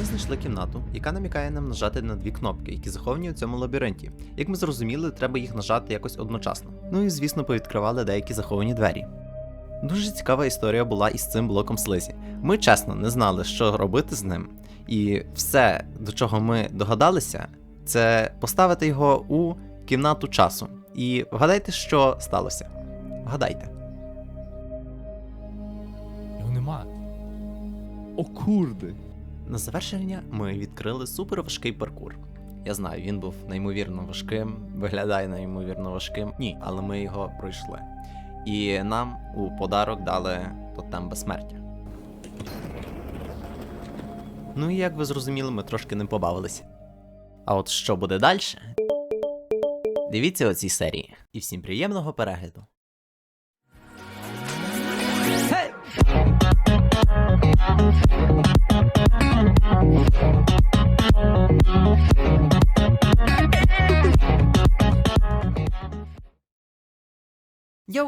Ми знайшли кімнату, яка намікає нам нажати на дві кнопки, які заховані у цьому лабіринті. Як ми зрозуміли, треба їх нажати якось одночасно. Ну і звісно, повідкривали деякі заховані двері. Дуже цікава історія була із цим блоком слизі. Ми чесно не знали, що робити з ним, і все, до чого ми догадалися, це поставити його у кімнату часу. І вгадайте, що сталося. Вгадайте. Його нема. О, курди. На завершення ми відкрили суперважкий паркур. Я знаю, він був неймовірно важким, виглядає неймовірно важким. Ні, але ми його пройшли. І нам у подарок дали тотем безсмертя. Ну і як ви зрозуміли, ми трошки не побавилися. А от що буде далі? Дивіться у цій серії. І всім приємного перегляду. Йоу,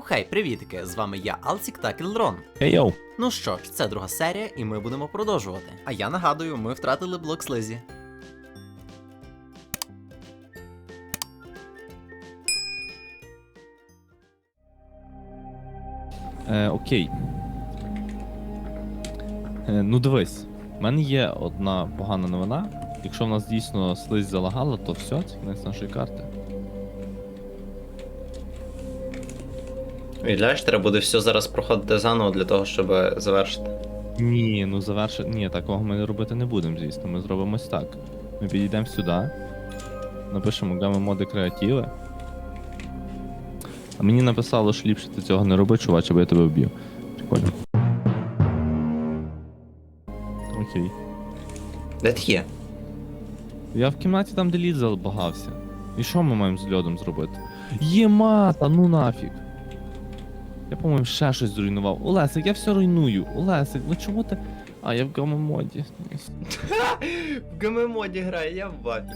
хей, привітки! З вами я, Алсік та Кілрон. Ей йоу. Ну що ж, це друга серія, і ми будемо продовжувати. А я нагадую, ми втратили блок слизі. Е, окей. Е, ну дивись, в мене є одна погана новина. Якщо в нас дійсно слизь залагала, то все, це кінець нашої карти. Уявляєш, треба буде все зараз проходити заново для того, щоб завершити. Ні, ну заверши. Ні, такого ми робити не будемо, звісно. Ми зробимо ось так. Ми підійдемо сюди, напишемо гами моди креативи. А мені написало, що ліпше ти цього не роби, чувач, або я тебе вб'ю. Прикольно. Окей. Де ти є? Я в кімнаті там, де лід забагався. І що ми маємо з льодом зробити? Єма, та ну нафіг. Я, по-моєму, ще щось зруйнував. Олесик, я все руйную. Олесик, ну чому ти. А, я в гамомоді. В ГМ-моді грає, я в вафіки.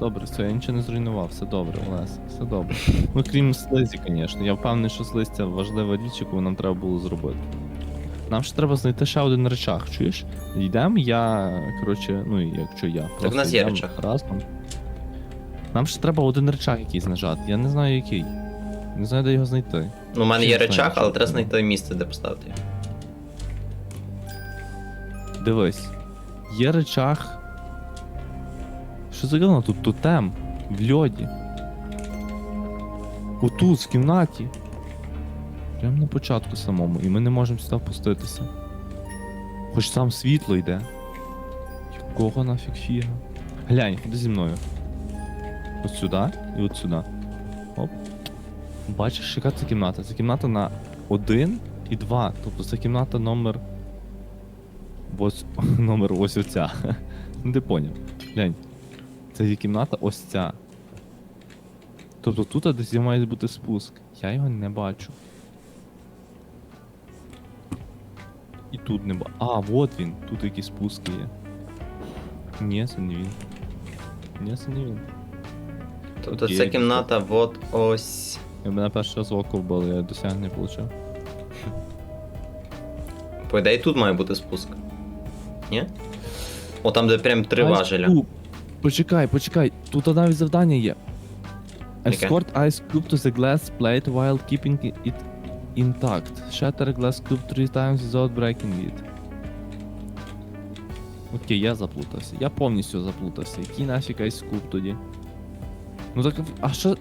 Добре, все, я нічого не зруйнував, все добре, Олесик, все добре. Ну крім слизі, звісно. Я впевнений, що слизь це важлива річ, яку нам треба було зробити. Нам ще треба знайти ще один речах, чуєш? Йдемо, я, коротше, ну якщо я. в нас є йдем речах. Разом. Нам ще треба один речах якийсь нажати. Я не знаю який. Не знаю, де його знайти. Ну, у мене Чим є речах, але треба знайти місце, де поставити його. Дивись. Є речах. Що за говно тут тотем? В льоді. Отут, в кімнаті. Прямо на початку самому, і ми не можемо сюди впуститися. Хоч там світло йде. Якого нафіг фіга? Глянь, ходи зі мною. От сюди і от сюди. Оп. Бачиш, яка це кімната? Це кімната на 1 і 2. Тобто це кімната номер. Ось номер ось оця. Ти поняв. Глянь. Це є кімната ось ця. Тобто тут десь має бути спуск. Я його не бачу. І тут не бачу. А, от він. Тут якісь спуски є. Ні, це не він. Ні, це не він. Тобто ця кімната, от ось. Я мене перший раз око вбили, я досягнення отримав. По ідеї тут має бути спуск. Ні? О, там, де прям три важеля. Cube. Почекай, почекай, тут навіть завдання є. Яке? Escort ice cube to the glass plate while keeping it intact. Shatter glass cube three times without breaking it. Окей, я заплутався. Я повністю заплутався. Який нафіг ice cube тоді? Ну так, а що,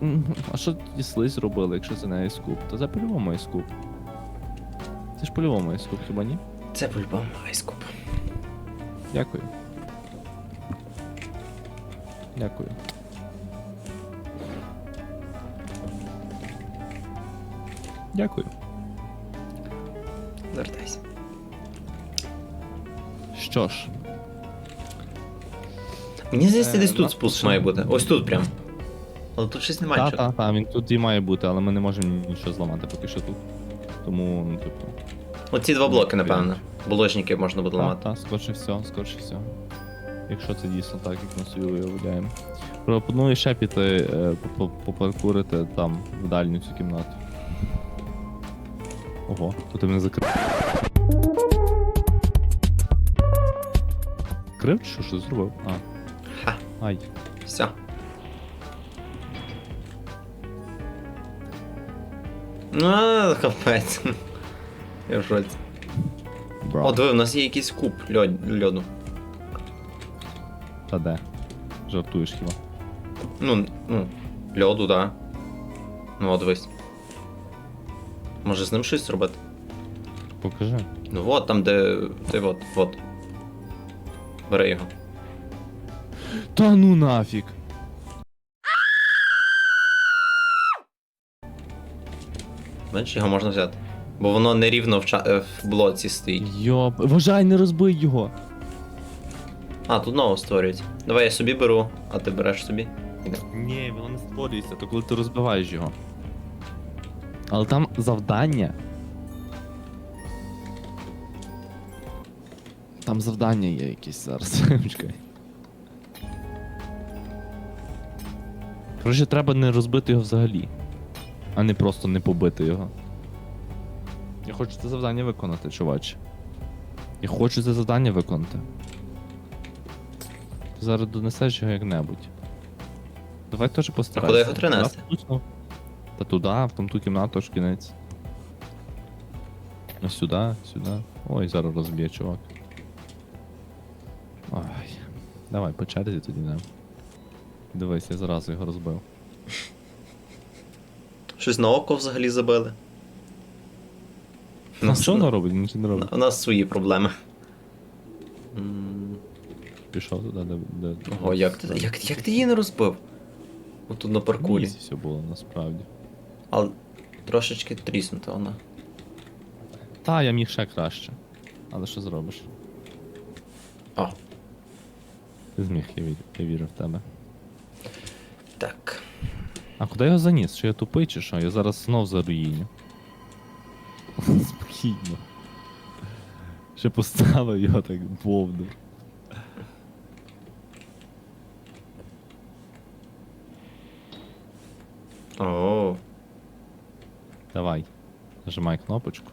а що тоді слизь робили, якщо це не ice cube? То це по-любому ice cube. Це ж по-любому ice cube, хіба ні? Це по-любому айскоп. Дякую. Дякую. Дякую. Звертайся. Що ж, Мені здається, Е, десь нас тут спуск має бути. Ось тут прям. Але тут щось немає та, нічого. та, та, він тут і має бути, але ми не можемо нічого зламати поки що тут. Тому, ну, типу. Оці два блоки, напевно. Положники можна буде Та, ламати. та, скорше все, скорше все. Якщо це дійсно так, як ми собі уявляємо. Пропоную ще піти е, по- по- попаркурити там, в дальню цю кімнату. Ого, тут ти мене закрив. Закрив чи що, що зробив? А. Ха. Ай. Все. Ну, капець. Я в шоці. О, диви, у нас є якийсь куб льод, льоду. Та де? Жартуєш хіба? Ну, ну, льоду, да. Ну, от дивись. Може з ним щось зробити? Покажи. Ну от, там, де. Ти от, от. Бери його. Та ну нафіг. Бачиш, його можна взяти. Бо воно нерівно в, ча... е, в блоці стоїть. Йоп. Вважай, не розбий його. А, тут ново створюється. Давай я собі беру, а ти береш собі. Ні, воно не створюється, то коли ти розбиваєш його. Але там завдання. Там завдання є якісь зараз. Чекай. Коротше, треба не розбити його взагалі. А не просто не побити його. Я хочу це завдання виконати, чувач. Я хочу це завдання виконати. Ти зараз донесеш його як-небудь. Давай теж постарайся. куди його треба нести? Да, точно. Та туди, в там ту кімнату аж кінець. Ну сюди, сюди. Ой, зараз розб'є, чувак. Ой. Давай, по черзі тоді не. Дивись, я зразу його розбив. Щось на око взагалі забили. У Ну, нас, що воно робить? Нічого не робить. у нас свої проблеми. Пішов туди, де. де Ого, як ти, як, як ти її не розбив? Отут на паркулі. Ізі все було насправді. Але трошечки тріснута вона. Та, я міг ще краще. Але що зробиш? О, Ти зміг, я вірю, я вірю в тебе. так. А куди я його заніс? Що я тупий чи що? Я зараз знов заруїню. Спокійно. Ще поставив його так бовду. О, Давай. Нажимай кнопочку.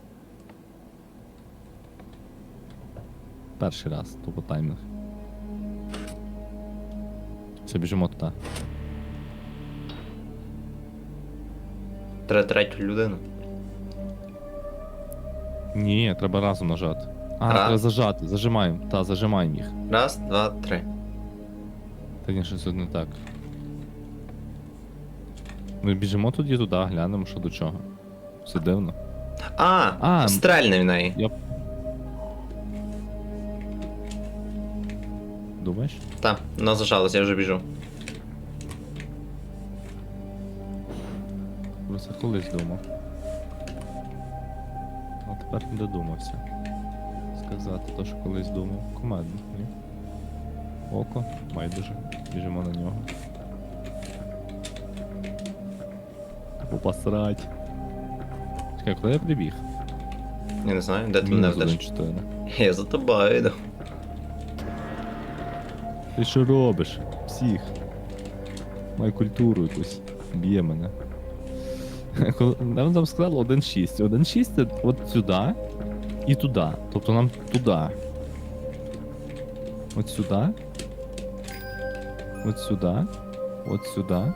Перший раз, тупо таймінг. Все, біжимо туди. треба третю людину. Ні, треба разом нажати. А, Раз. треба зажати, зажимаємо. Та, зажимаємо їх. Раз, два, три. Так ні, щось тут не так. Ми біжимо тоді туди, глянемо, що до чого. Все дивно. А, А, стрельне в неї. Я... Так, вона зажалась, я вже біжу. Про це колись думав. А тепер не додумався. Сказати то, що колись думав. Комедно, ні? Око, майдуже. Біжимо на нього. Типу посрать. Чекай, куди я прибіг? Я не знаю, де ти мене Мінус вдаш. 1-4. Я за тобою йду. Ти що робиш? Псих. Май культуру якусь. Б'є мене. Нам там сказали 1.6. 1.6 це от сюди і туди. Тобто нам туди. От сюди. От сюди. От сюди.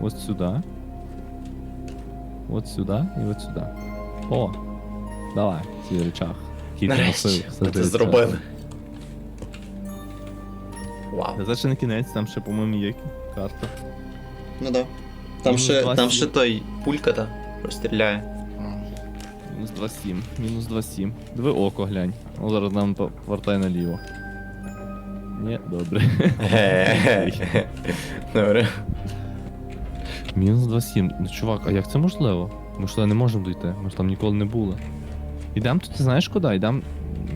От сюди. От сюди і от сюди. О! Давай, цей речах. Нарешті, носив, це зробили. Вау. Це ще не кінець, там ще, по-моєму, є карта. Ну да. Там Мінус ще, там ще той пулька та розстріляє. Мінус 2,7. Мінус 2,7. Диви око глянь. Ну зараз нам повертай наліво. Ні, добре. Добре. Мінус 2,7. Ну чувак, а як це можливо? Ми ж туди не можемо дійти, ми ж там ніколи не були. Ідемо тут, ти знаєш куди? Ідемо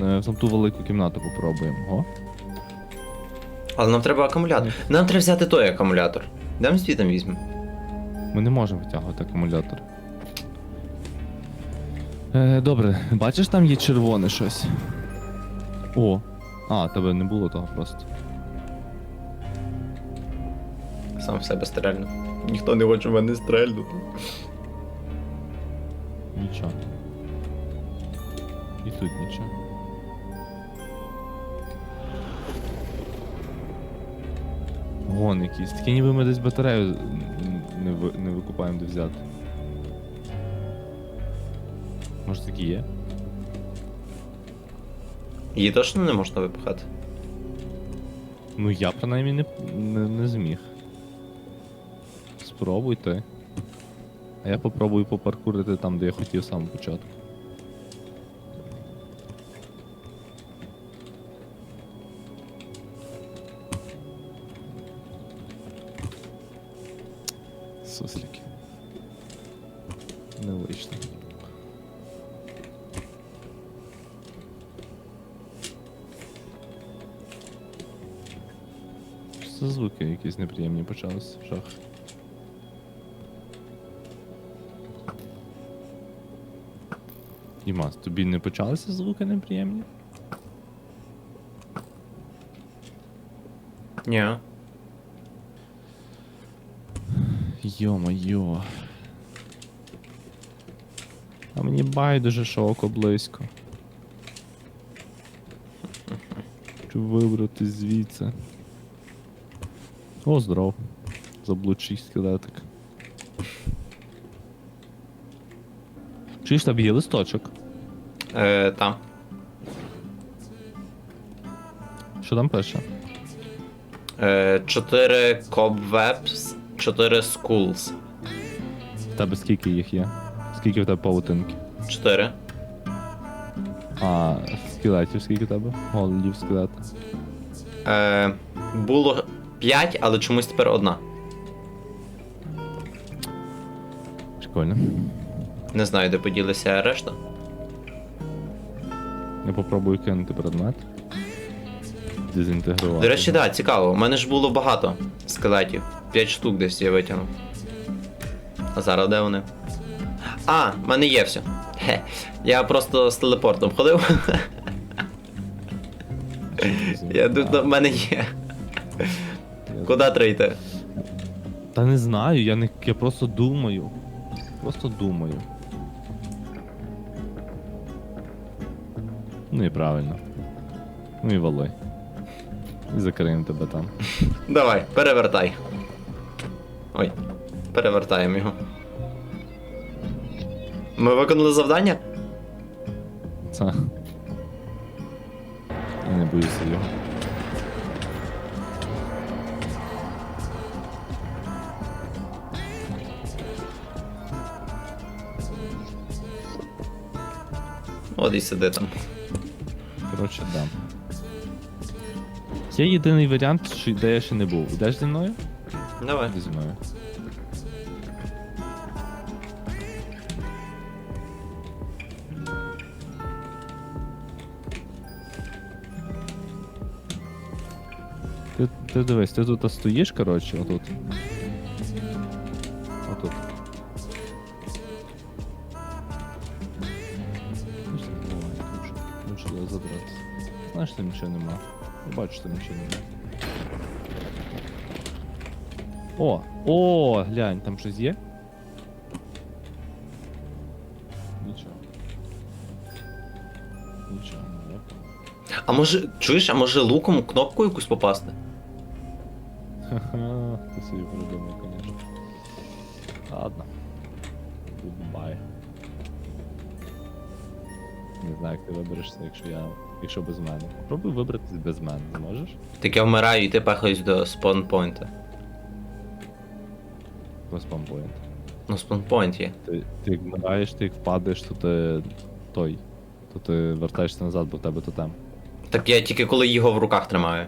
е, в ту велику кімнату попробуємо. О? Але нам треба акумулятор. Нам треба взяти той акумулятор. Де ми звідти візьмемо? Ми не можемо витягувати акумулятор. Е, добре, бачиш, там є червоне щось. О! А, тебе не було того просто. Сам в себе стрельну. Ніхто не хоче в мене стрельнути. Нічого. І тут нічого. Гон якийсь. Таке ніби ми десь батарею не, ви, не викупаємо де взяти. Може такі є? Її точно не можна випихати. Ну я принаймні не, не, не зміг. Спробуй ти. А я попробую попаркурити там, де я хотів самого початку. Суслики. Не вийшло. Що це звуки якісь неприємні почалися в шах. Дімас, тобі не почалися звуки неприємні? Ні. Йо-моє. А мені байдуже, що око близько. Хочу вибрати звідси. О, здоров. Заблудший скелетик. Чуєш, там є листочок. Е, там. Що там пише? Е, 4 cobwebs, 4 schools. В тебе скільки їх є? Скільки в тебе павутинки? 4. А скелетів скільки в тебе? Голодів скелета. Е, було 5, але чомусь тепер одна. Прикольно. Не знаю, де поділися решта. Я попробую кинути предмет. Дезінтегрувати. До речі, так, да, цікаво. У мене ж було багато скелетів. 5 штук десь я витягнув. А зараз де вони? А, в мене є все. Хе. Я просто з телепортом ходив. Я тут в мене є. Куди треба йти? Та не знаю, я не. Я просто думаю. Просто думаю. Ну і правильно. Ну і вали. І закриємо тебе там. Давай, перевертай. Ой, перевертаємо його. Ми виконали завдання? Це. Я не боюся його. От і сиди там. Коротше, да. Є єдиний варіант, що- де я ще не був. Ідеш зі мною? Давай. Іди зі мною. Ти, ти дивись, ти тут стоїш, коротше, отут. Отут. Ну, що, давай, тут що- тут що треба забратися. Знаєш, там нічого нема. Я бачу, там нічого нема. О! О, глянь, там щось є? Нічого. Нічого, понял. А може, чуєш, а може луком кнопку якусь попасти? Ха-ха, ти собі придумав, конечно. Ладно. Goodbye. Не знаю, як ти виберешся, якщо я. Якщо без мене. Попробуй вибратись без мене, зможеш? Так я вмираю і ти пехаюсь до спонпойнта. По спампоінт. Ну, спонпойнт є. Ти, ти як вмираєш, ти як впадеш, то ти той. То ти вертаєшся назад, бо в тебе тотем. Так я тільки коли його в руках тримаю.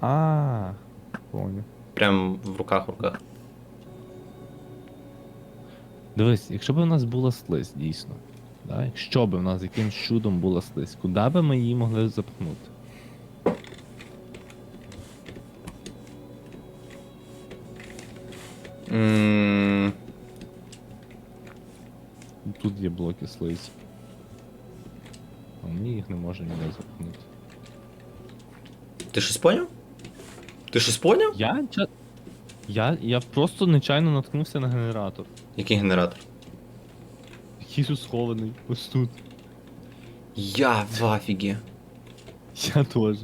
А, понял. Прям в руках в руках. Дивись, якщо б у нас була слизь, дійсно. Да? Якщо б у нас якимсь чудом була слизь, куди би ми її могли запхнути? М, Тут є блоки слизь. А ми їх не можемо ніде запхнути. Ти щось поняв? Ти щось поняв? Я, ча- я, я просто нечайно наткнувся на генератор. Який генератор? Який тут схований, ось тут. Я в афігі. Я теж.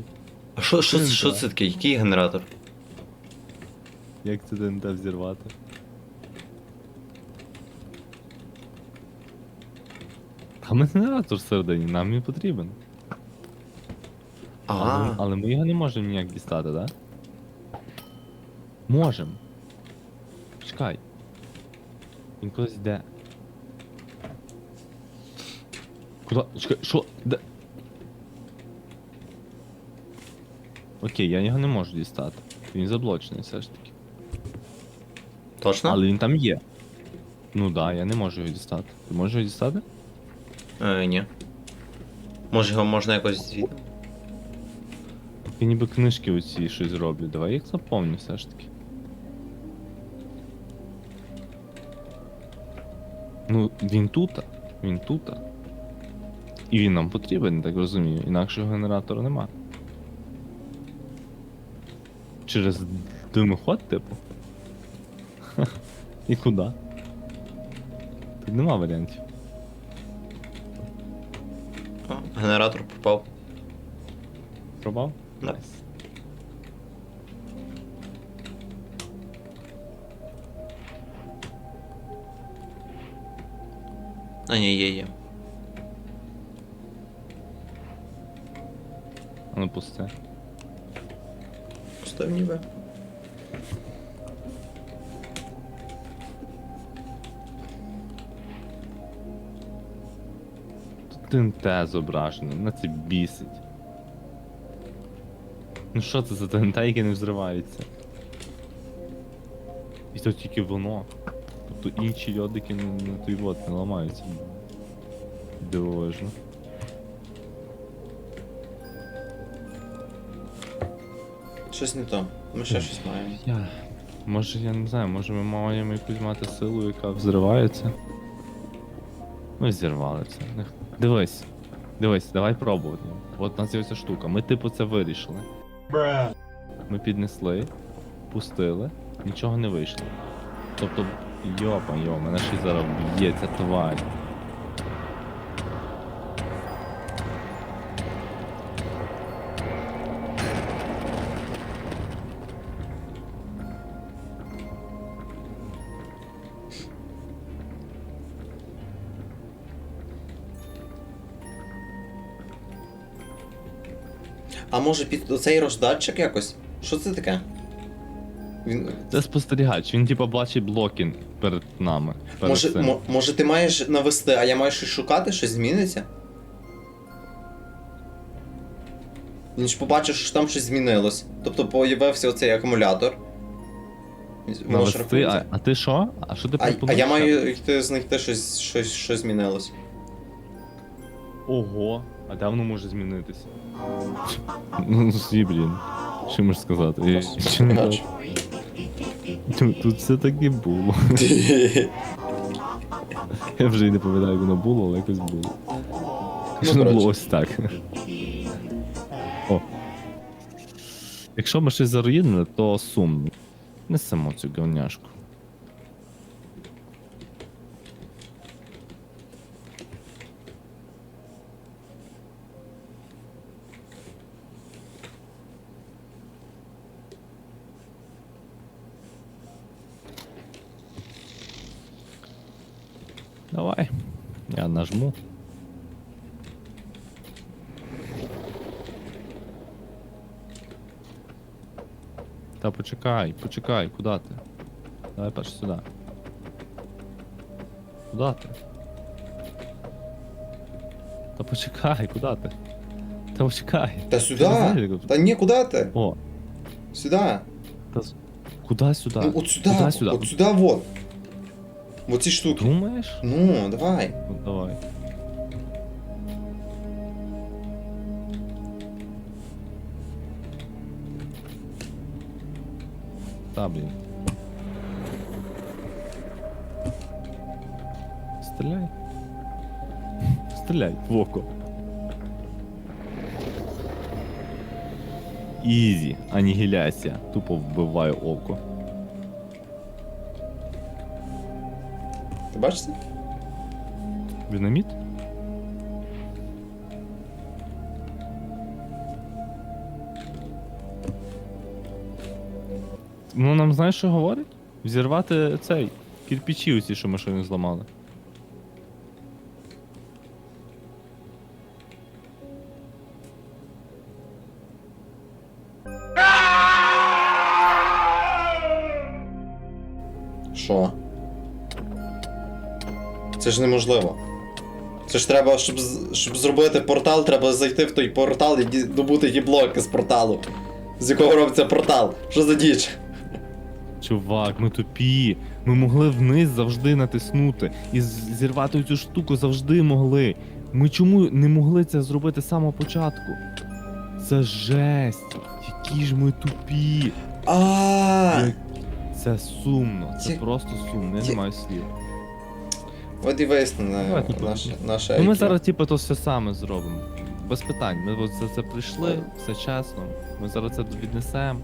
А що, що, Ти що це таке? Який генератор? Як це ТНТ взірвати? Там генератор всередині, нам він потрібен. Але, але ми його не можемо ніяк дістати, так? Да? Можем. Чекай. Він кудись йде. Куда? Чекай, що? Де? Окей, я його не можу дістати. Він заблочений все ж таки. Точно? Але він там є. Ну да, я не можу його дістати. Ти можеш його дістати? Е, ні. Може його можна якось звідти? Я ніби книжки оці щось роблю. Давай їх заповню все ж таки. Ну, він тут, він тут. І він нам потрібен, я так розумію. Інакшого генератора нема. Через димоход, типу. Ха, І куди? Тут нема варіантів. О, генератор пропав. Пробав? Да. Найс. А, ні, є, є. А ну пусте. Пустив ніби. ТНТ зображене, на це бісить. Ну що це за ТНТ, яке не взривається? І то тільки воно. Тобто інші льодики не, не той вот не ламаються. Дивовижно. Щось не то. Ми ще щось маємо. Я. Може, я не знаю, може ми маємо якусь мати силу, яка взривається. Ми зірвали це. Дивись. Дивись, давай пробувати. От у нас є ця штука. Ми типу це вирішили. Ми піднесли, пустили, нічого не вийшло. Тобто, йопа, йо, мене ще зараз б'є ця тварь. А може під оцей роздатчик якось? Що це таке? Він. Це спостерігач, він типу бачить блоки перед нами. Перед Може, цим. мо- може ти маєш навести, а я маю щось шукати, щось зміниться? Він ж побачив, що там щось змінилось. Тобто появився оцей акумулятор. Навести, а, а ти що? А що ти А, а пропонуєш? я маю йти знайти щось, щось, що змінилось. Ого, а де воно може змінитися? Ну, всі, блін. Що можеш сказати? Тут, тут все таки було. Я вже й не пам'ятаю, як воно було, але якось було. Що воно було ось так. О. Якщо ми щось заруїнили, то сумно. Несемо цю говняшку. Давай. Я нажму. Та почекай, почекай, куди ти? Давай перш сюди. Куди ти? Та почекай, куди ти? Та почекай. Та Ти сюди! не? Та ні, куди ти? О, Сюди. та куди сюди? Ну от сюди, Куди сюди? от сюди, вот. В оці штуки. Думаєш? Ну, давай. Ну, давай. Та, блін. Стріляй. Стріляй в око. Ізі, анігіляція. Тупо вбиваю око. Бачиш? Динаміт? Ну нам знаєш, що говорить? Взірвати цей. Кирпичі оці, що щойно зламали. Що? Це ж неможливо. Це ж треба, щоб, щоб зробити портал, треба зайти в той портал і добути ті блоки з порталу. З якого робиться портал. Що за діч? Чувак, ми тупі. Ми могли вниз завжди натиснути. І зірвати цю штуку завжди могли. Ми чому не могли це зробити з самого початку? Це жесть. Які ж ми тупі. А, Це сумно. Це просто сумно. Я не маю слів. От і вияснено Давай тут наше, наше Ну ми IQ. зараз, типу, то все саме зробимо. Без питань. Ми от за це прийшли, все чесно. Ми зараз це віднесемо.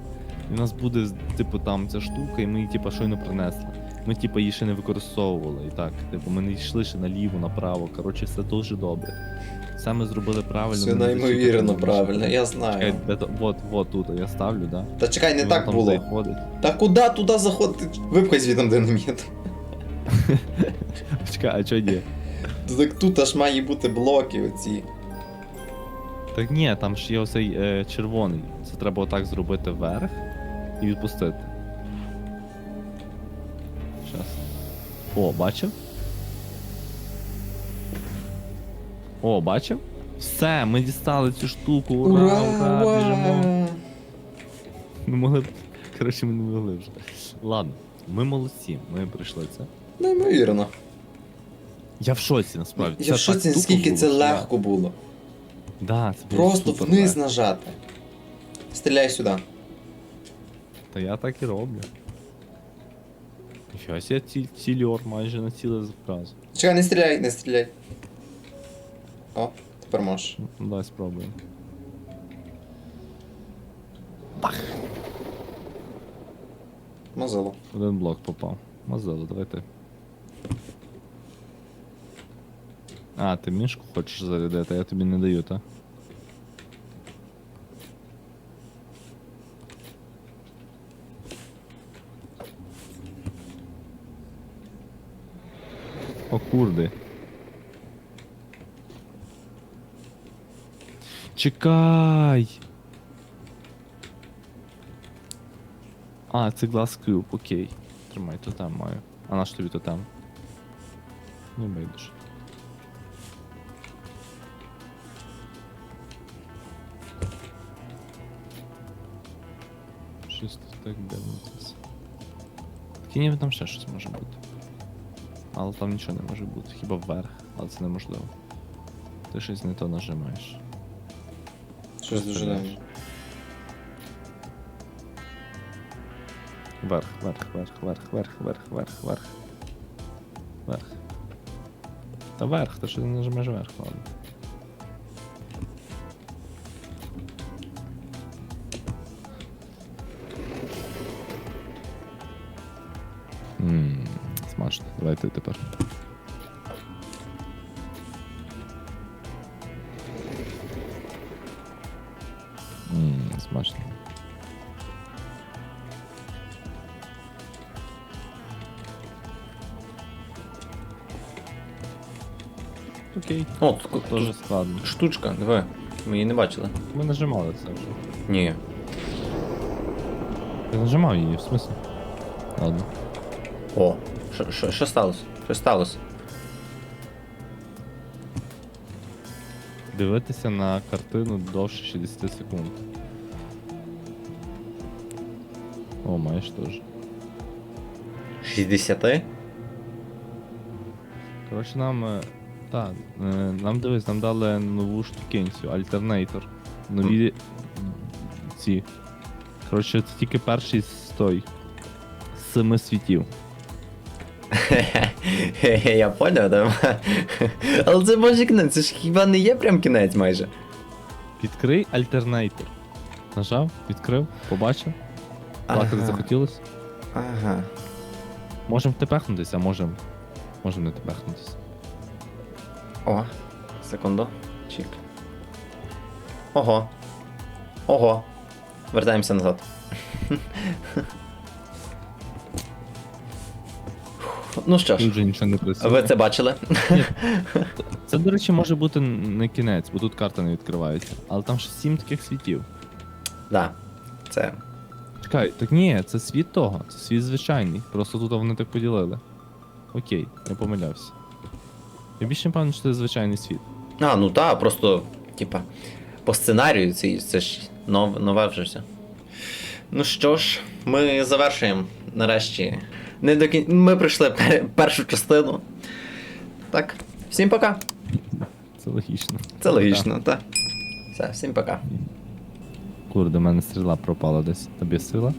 І в нас буде, типу, там ця штука, і ми її, типу, щойно принесли. Ми, типу, її ще не використовували. І так, типу, ми не йшли ще наліво, направо. Коротше, все дуже добре. Все ми зробили правильно. Все ми не неймовірно зачіпали правильно, я Чекай, знаю. де то- от, от тут я ставлю, да? Та чекай, не І воно так там було. заходить. Та куди туди заходити? Випхай звідом динаміт. Чекай, а чого ні? Так тут аж має бути блоки оці. Так ні, там ж є оцей е, червоний. Це треба отак зробити вверх і відпустити. Щас. О, бачив? О, бачив? Все, ми дістали цю штуку. Ура, ура, біжимо. Ми могли. б- Коротше, ми не могли вже. Ладно, ми молодці, ми пройшли це. Неймовірно. Я в шоці насправді. Я в шоці, наскільки це легко було. Да, це було Просто супер вниз легко. нажати. Стріляй сюди. Та я так і роблю. Ніфіга себе ці, цільор майже на ціле зразу. Чекай, не стріляй, не стріляй. О, тепер можеш. Ну, Давай спробуємо. Мазило. Один блок попав. Мазело, давай ти. А, ти мішку хочеш зарядити, а я тобі не даю, так? О, курди. Чекай! А, це глаз кюб, окей. Тримай, то там маю. А наш тобі то там. Ну, байдуже. Так дивиться. Такі ніби там ще щось може бути. Але там нічого не може бути, хіба вверх, але це неможливо. Ти щось не то нажимаєш. Щось Стріляєш. дивно. Вверх, вверх, вверх, вверх, вверх, вверх, вверх, вверх. Вверх. Та вверх, ти що не нажимаєш вверх, ладно. Ммм, смачно. Давай ти тепер. Ммм, смачно. Окей. О, тут, Тоже складно. штучка, диви. Ми її не бачили. Ми нажимали це вже. Ні. Ти нажимав її, в смысле? Ладно. О, що- сталося? Що сталося? Дивитися на картину довше 60 секунд. О, маєш теж. 60? Коротше, нам. е, Так, е, нам дивись, нам дали нову штукенцю, альтернейтор. Нові ці. Коротше, це тільки перший з той. З семи світів. Я поняв, да? Але це боже кінець, це ж хіба не є прям кінець майже. Відкрий альтернейтор. Нажав, відкрив, побачив. Плакати Ага. захотілось. Ага. Можемо тепехнутися, а можемо. Можемо не тепехнутися. О, секунду. Чік. Ого. Ого. Вертаємося назад. ну що ж, вже нічого не працює. ви це бачили? Це, до речі, може бути не кінець, бо тут карта не відкривається. Але там ще сім таких світів. Да. Це. Чекай, так ні, це світ того, це світ звичайний. Просто тут вони так поділили. Окей, я помилявся. Я більше не певний, що це звичайний світ. А, ну так, просто, типа, по сценарію це, це ж нов, нове вже все. Ну що ж, ми завершуємо нарешті. Не до кін... Ми пройшли першу частину. Так, всім пока. Це логічно. Це логічно, так. Все, всім пока. Курде, у мене стріла пропала десь. Тобі сила?